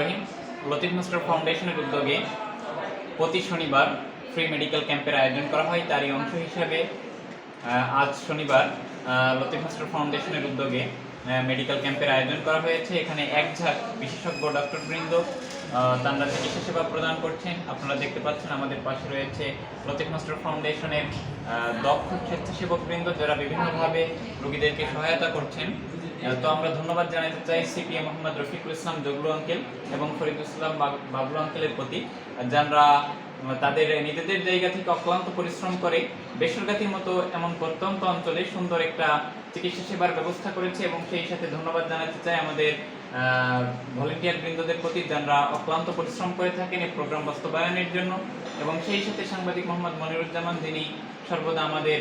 রহিম। Latif master ফাউন্ডেশনের উদ্যোগে প্রতি শনিবার ফ্রি মেডিকেল ক্যাম্পের আয়োজন করা হয়। তারই অংশ হিসাবে আজ শনিবার লতিফ মাস্টার ফাউন্ডেশনের উদ্যোগে মেডিকেল ক্যাম্পের আয়োজন করা হয়েছে। এখানে এক ঝাঁক বিশেষজ্ঞ ডক্টরবৃন্দ তারা চিকিৎসা সেবা প্রদান করছেন। আপনারা দেখতে পাচ্ছেন আমাদের পাশে রয়েছে প্রতীক মাস্টার ফাউন্ডেশনের দক্ষ দক্ষ স্বেচ্ছাসেবকবৃন্দ যারা বিভিন্নভাবে রোগীদেরকে সহায়তা করছেন। তো আমরা ধন্যবাদ জানাতে চাই সিপিএম মোহাম্মদ রফিকুল ইসলাম, জগলু অঙ্কেল এবং ফরিদুল ইসলাম বাব- বাবলু আঙ্কেলের প্রতি। যারা তাদের নিজেদের জায়গা থেকে অক্লান্ত পরিশ্রম করে বেসরকারির মতো এমন প্রত্যন্ত অঞ্চলে সুন্দর একটা চিকিৎসা সেবার ব্যবস্থা করেছে এবং সেই সাথে ধন্যবাদ জানাতে চাই আমাদের ভলেন্টিয়ার বৃন্দদের প্রতি যারা অক্লান্ত পরিশ্রম করে থাকেন এই প্রোগ্রাম বাস্তবায়নের জন্য এবং সেই সাথে সাংবাদিক মোহাম্মদ মনিরুজ্জামান, যিনি সর্বদা আমাদের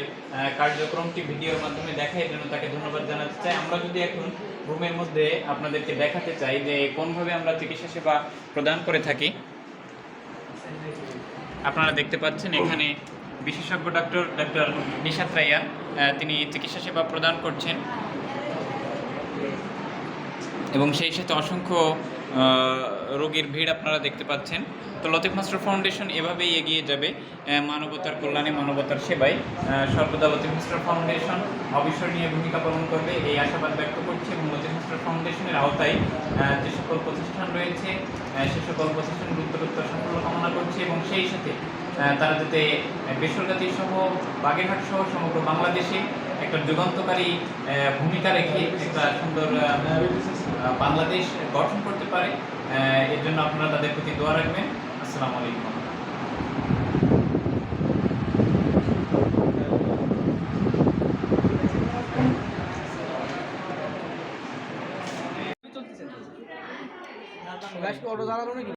কার্যক্রমটি ভিডিওর মাধ্যমে দেখায় জন্য তাকে ধন্যবাদ জানাতে চাই। আমরা যদি এখন রুমের মধ্যে আপনাদেরকে দেখাতে চাই যে কোনভাবে আমরা চিকিৎসা সেবা প্রদান করে থাকি। আপনারা দেখতে পাচ্ছেন এখানে বিশেষজ্ঞ ডাক্তার ডাক্তার নিশাত রাইয়া তিনি চিকিৎসা সেবা প্রদান করছেন। এবং সেই সাথে অসংখ্য রোগীর ভিড় আপনারা দেখতে পাচ্ছেন। তো লতিফ মাস্টার ফাউন্ডেশন এভাবেই এগিয়ে যাবে মানবতার কল্যাণে, মানবতার সেবায়। সর্বদা লতিফ মাস্টার ফাউন্ডেশন অবিস্মরণীয় ভূমিকা পালন করবে, এই আশাবাদ ব্যক্ত করছে এবং লতিফ মাস্টার ফাউন্ডেশনের আওতায় যে সকল প্রতিষ্ঠান রয়েছে সে সকল প্রতিষ্ঠান উত্তরোত্তর সাফল্য কামনা করছে এবং সেই সাথে তারা যাতে বেসরকারি সহ বাগেরহাট সহ সমগ্র বাংলাদেশে একটা যুগান্তকারী ভূমিকা রেখে একটা সুন্দর বাংলাদেশ গঠন করতে পারে। এর জন্য আপনারা তাদের প্রতি দোয়া রাখবেন। আসসালামু আলাইকুম। নাকি?